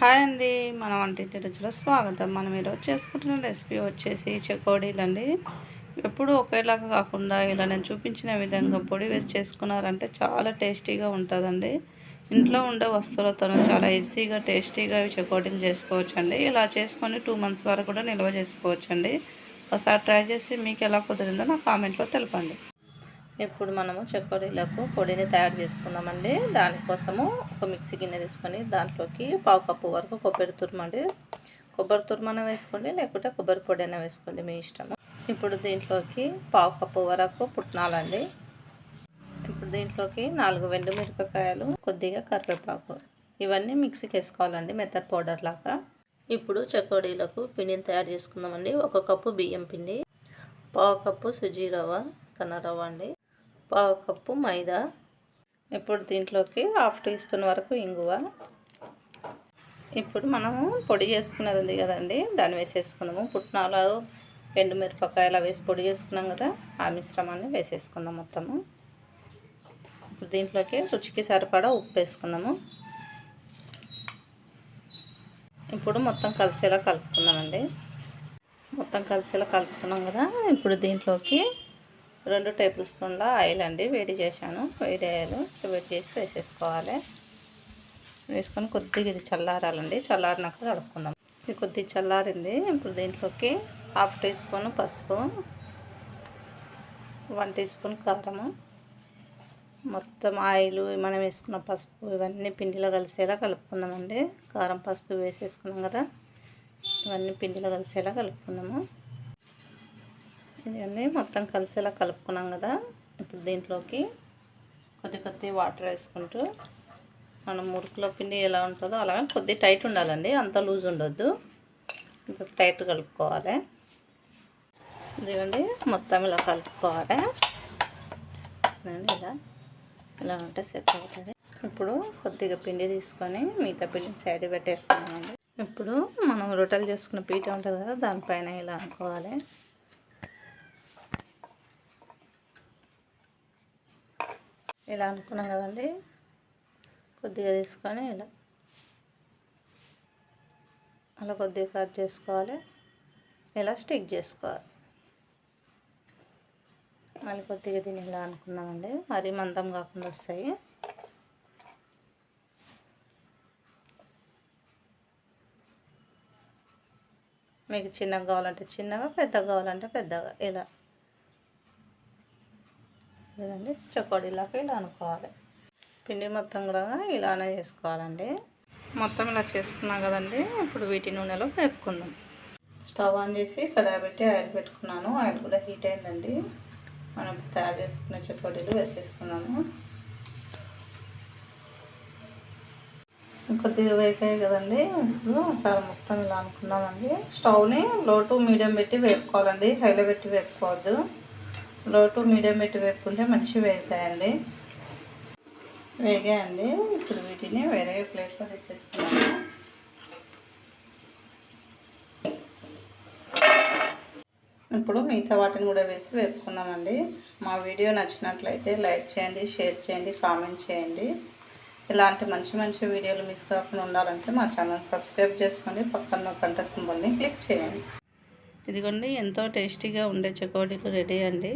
Hi అండి మన వంటింటి రుచిలో స్వాగతం. మనం ఈరోజు చేసుకుంటున్న రెసిపీ వచ్చేసి చెకోడీలు అండి ఎప్పుడు ఒకేలాగా కాకుండా ఇలా నేను చూపించిన విధంగా పొడి వేసి చేసుకున్నారంటే చాలా టేస్టీగా ఉంటుందండి. ఇంట్లో ఉండే వస్తువులతో చాలా ఈజీగా టేస్టీగా చెకోడీలు చేసుకోవచ్చండి. ఇలా చేసుకొని టూ మంత్స్ వరకు కూడా నిల్వ చేసుకోవచ్చండి. ఒకసారి ట్రై చేసి మీకు ఎలా కుదిరిందో నా కామెంట్లో తెలపండి. ఇప్పుడు మనము చక్కెరలకు పొడిని తయారు చేసుకుందామండి. దానికోసము ఒక మిక్సీ గిన్నె తీసుకొని దాంట్లోకి పావు కప్పు వరకు కొబ్బరి తురుమండి కొబ్బరి తురుమన వేసుకోండి లేకుంటే కొబ్బరి పొడి అయినా వేసుకోండి మీ ఇష్టం ఇప్పుడు దీంట్లోకి పావు కప్పు వరకు పుట్నాలండి. ఇప్పుడు దీంట్లోకి నాలుగు వెండు మిరపకాయలు కొద్దిగా కరివేపాకు. ఇవన్నీ మిక్సీకి వేసుకోవాలండి మెత్తడ్ పౌడర్ లాగా. ఇప్పుడు చకోడీలకు పిండిని తయారు చేసుకుందామండి. ఒక కప్పు బియ్యం పిండి పావు కప్పు సుజీ రవ్వ సన్న రవ్వ అండి. పావు కప్పు మైదా. ఇప్పుడు దీంట్లోకి హాఫ్ టీ స్పూన్ వరకు ఇంగువ. ఇప్పుడు మనము పొడి చేసుకున్నది ఉంది కదండి దాన్ని వేసేసుకుందాము. పుట్నాలు ఎండు మిరపకాయలు వేసి పొడి చేసుకున్నాం కదా ఆ మిశ్రమాన్ని వేసేసుకుందాం మొత్తము. ఇప్పుడు దీంట్లోకి రుచికి సరిపడా ఉప్పు వేసుకుందాము. ఇప్పుడు మొత్తం కలిసేలా కలుపుకుందామండి. మొత్తం కలిసేలా కలుపుకున్నాం కదా ఇప్పుడు దీంట్లోకి రెండు టేబుల్ స్పూన్ల ఆయిల్ అండి వేడి చేశాను. వేడి ఆయిల్ వేడి చేసి వేసేసుకోవాలి. వేసుకొని కొద్దిగా ఇది చల్లారాలండి. చల్లారినాక కలుపుకుందాం ఇది కొద్దిగా చల్లారింది. ఇప్పుడు దీంట్లోకి హాఫ్ టీ స్పూన్ పసుపు వన్ టీ స్పూన్ కారము. మొత్తం ఆయిల్ మనం వేసుకున్న పసుపు ఇవన్నీ పిండిలో కలిసేలా కలుపుకుందామండి. కారం పసుపు వేసేసుకున్నాం కదా. ఇవన్నీ పిండిలో కలిసేలా కలుపుకుందాము. ఇవన్నీ మొత్తం కలిసేలా కలుపుకున్నాం కదా. ఇప్పుడు దీంట్లోకి కొద్ది కొద్ది వాటర్ వేసుకుంటూ మనం మురుకులో పిండి ఎలా ఉంటుందో అలాగే కొద్ది టైట్ ఉండాలండి అంత లూజ్ ఉండొద్దు. ఇంత టైట్ కలుపుకోవాలి. ఇదిగండి మొత్తం ఇలా కలుపుకోవాలి. ఇలా ఇలా ఉంటే సెట్ అవుతుంది. ఇప్పుడు కొద్దిగా పిండి తీసుకొని మిగతా పిండిని సైడ్ పెట్టేసుకున్నామండి ఇప్పుడు మనం రొట్టెలు చేసుకున్న పీట ఉంటుంది కదా దానిపైన ఇలా అనుకోవాలి. ఇలా అనుకున్నాం కదండి. కొద్దిగా తీసుకొని ఇలా అలా కొద్దిగా కట్ చేసుకోవాలి. ఇలా స్టిక్ చేసుకోవాలి. మళ్ళీ కొద్దిగా దీన్ని ఇలా అనుకున్నామండి. మరీ మందం కాకుండా వస్తాయి. మీకు చిన్నగా కావాలంటే చిన్నగా పెద్దగా కావాలంటే పెద్దగా. ఇలా. ఇదండి చకోడీలాగా ఇలా అనుకోవాలి. పిండి మొత్తం కూడా ఇలానే చేసుకోవాలండి. మొత్తం ఇలా చేసుకున్నాం కదండి ఇప్పుడు వీటి నూనెలో వేపుకుందాం. స్టవ్ ఆన్ చేసి కడాయి పెట్టి ఆయిల్ పెట్టుకున్నాను. ఆయిల్ కూడా హీట్ అయిందండి. మనం తయారు చేసుకున్న చకోడీలు వేసేసుకున్నాము కొద్దిగా వేకాయి కదండి ఇప్పుడు ఒకసారి మొత్తం ఇలా అనుకున్నామండి. స్టవ్ని లో టు మీడియం పెట్టి వేపుకోవాలండి హైలో పెట్టి వేపుకోవద్దు. లో టు మీడియం పెట్టి పెట్టుకుంటే మంచిగా వేసాయండి వేగాయండి. ఇప్పుడు వీటిని వేరే ప్లేట్లో తీసేసుకున్నాము ఇప్పుడు మిగతా వాటిని కూడా వేసి వేపుకున్నామండి మా వీడియో నచ్చినట్లయితే లైక్ చేయండి షేర్ చేయండి కామెంట్ చేయండి. ఇలాంటి మంచి మంచి వీడియోలు మిస్ కాకుండా ఉండాలంటే మా ఛానల్ సబ్స్క్రైబ్ చేసుకోండి. పక్కన గంట సింబల్ని క్లిక్ చేయండి. ఇదిగోండి ఎంతో టేస్టీగా ఉండే చకోడీలు రెడీ అండి.